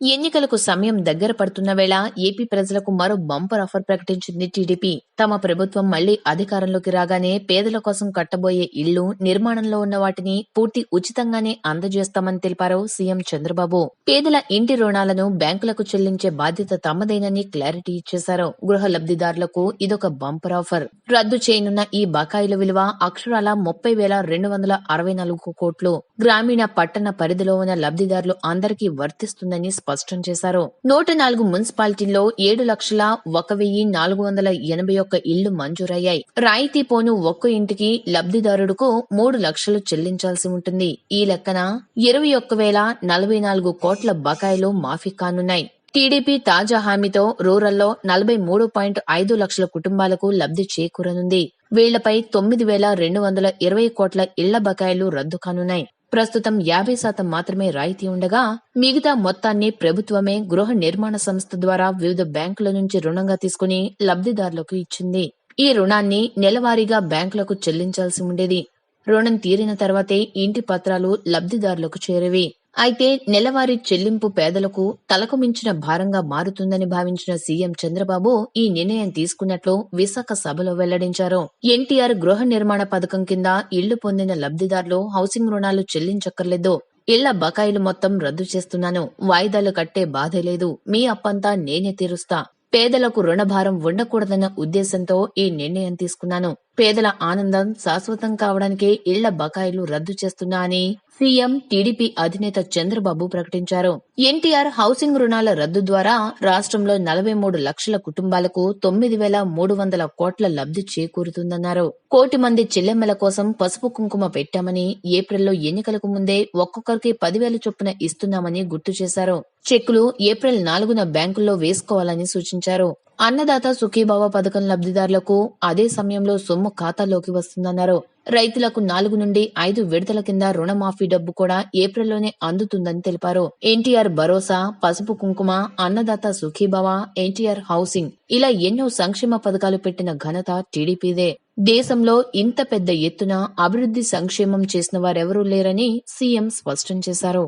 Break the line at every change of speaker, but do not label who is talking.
ఎన్నికలకు సమయం దగ్గర పడుతున్న వేళ ఏపీ ప్రజలకు మరో బంపర్ ఆఫర్ ప్రకటించింది టీడీపీ. తమ ప్రభుత్వం మళ్ళీ అధికారంలోకి రాగానే పేదల కోసం కట్టబోయే ఇళ్ళు నిర్మాణంలో ఉన్న వాటిని పూర్తి ఉచితంగానే అందజేస్తామని తెలిపారు సీఎం చంద్రబాబు. పేదల ఇంటి రుణాలను బ్యాంకులకు చెల్లించే బాధ్యత తమదేనని క్లారిటీ ఇచ్చేశారు. గృహ లబ్దిదారులకు ఇదొక బంపర్ ఆఫర్. రద్దు చేయనున్న ఈ బకాయిల విలువ అక్షరాల ముప్పై వేల రెండు వందల అరవై నాలుగు కోట్లు. గ్రామీణ పట్టణ పరిధిలో ఉన్న లబ్ధిదారులు అందరికీ వర్తిస్తుందని స్పష్టం చేశారు. నూట నాలుగు మున్సిపాలిటీల్లో ఏడు లక్షల ఒక వెయ్యి నాలుగు వందల ఎనభై ఒక్క ఇళ్ళు మంజూరయ్యాయి. రాయితీ పోను ఒక్క ఇంటికి లబ్ధిదారుడుకు మూడు లక్షలు చెల్లించాల్సి ఉంటుంది. ఈ లెక్కన ఇరవై ఒక్క వేల నలభై నాలుగు కోట్ల బకాయిలు మాఫీ కానున్నాయి. టీడీపీ తాజా హామీతో రూరల్లో నలభై మూడు పాయింట్ ఐదు లక్షల కుటుంబాలకు లబ్ధి చేకూరనుంది. వీళ్ళపై తొమ్మిది వేల రెండు వందల ఇరవై కోట్ల ఇళ్ళ బకాయిలు రద్దు కానున్నాయి. ప్రస్తుతం యాభై శాతం మాత్రమే రాయితీ ఉండగా మిగతా మొత్తాన్ని ప్రభుత్వమే గృహ నిర్మాణ సంస్థ ద్వారా వివిధ బ్యాంకుల నుంచి రుణంగా తీసుకుని లబ్దిదారులకు ఇచ్చింది. ఈ రుణాన్ని నెలవారీగా బ్యాంకులకు చెల్లించాల్సి ఉండేది. రుణం తీరిన తర్వాతే ఇంటి పత్రాలు లబ్దిదారులకు చేరేవి. అయితే నెలవారీ చెల్లింపు పేదలకు తలకు మించిన భారంగా మారుతుందని భావించిన సీఎం చంద్రబాబు ఈ నిర్ణయం తీసుకున్నట్లు విశాఖ సభలో వెల్లడించారు. ఎన్టీఆర్ గృహ నిర్మాణ పథకం కింద ఇళ్ళు పొందిన లబ్ధిదారులు హౌసింగ్ రుణాలు చెల్లించక్కర్లేదు. ఇళ్ళ బకాయిలు మొత్తం రద్దు చేస్తున్నాను. వాయిదాలు కట్టే బాధ లేదు. మీ అప్పంతా నేనే తీరుస్తా. పేదలకు రుణభారం ఉండకూడదన్న ఉద్దేశంతో ఈ నిర్ణయం తీసుకున్నాను. పేదల ఆనందం శాశ్వతం కావడానికే ఇళ్ళ బకాయిలు రద్దు చేస్తున్నా అని సీఎం టీడీపీ అధినేత చంద్రబాబు ప్రకటించారు. ఎన్టీఆర్ హౌసింగ్ రుణాల రద్దు ద్వారా రాష్ట్రంలో నలభై మూడు లక్షల కుటుంబాలకు తొమ్మిది వేల మూడు వందల కోట్ల లబ్ధి చేకూరుతుందన్నారు. కోటి మంది చెల్లెమ్మల కోసం పసుపు కుంకుమ పెట్టామని ఏప్రిల్లో ఎన్నికలకు ముందే ఒక్కొక్కరికి పదివేల చొప్పున ఇస్తున్నామని గుర్తు చేశారు. చెక్కులు ఏప్రిల్ నాలుగున బ్యాంకుల్లో వేసుకోవాలని సూచించారు. అన్నదాత సుఖీభావ పథకం లబ్దిదారులకు అదే సమయంలో సొమ్ము ఖాతాలోకి వస్తుందన్నారు. రైతులకు నాలుగు నుండి ఐదు విడతల కింద రుణమాఫీ డబ్బు కూడా ఏప్రిల్లోనే అందుతుందని తెలిపారు. ఎన్టీఆర్ భరోసా పసుపు కుంకుమ అన్నదాత సుఖీభవ ఎన్టీఆర్ హౌసింగ్ ఇలా ఎన్నో సంక్షేమ పథకాలు పెట్టిన ఘనత టీడీపీదే. దేశంలో ఇంత పెద్ద ఎత్తున అభివృద్ధి సంక్షేమం చేసిన వారెవరూ లేరని సీఎం స్పష్టం చేశారు.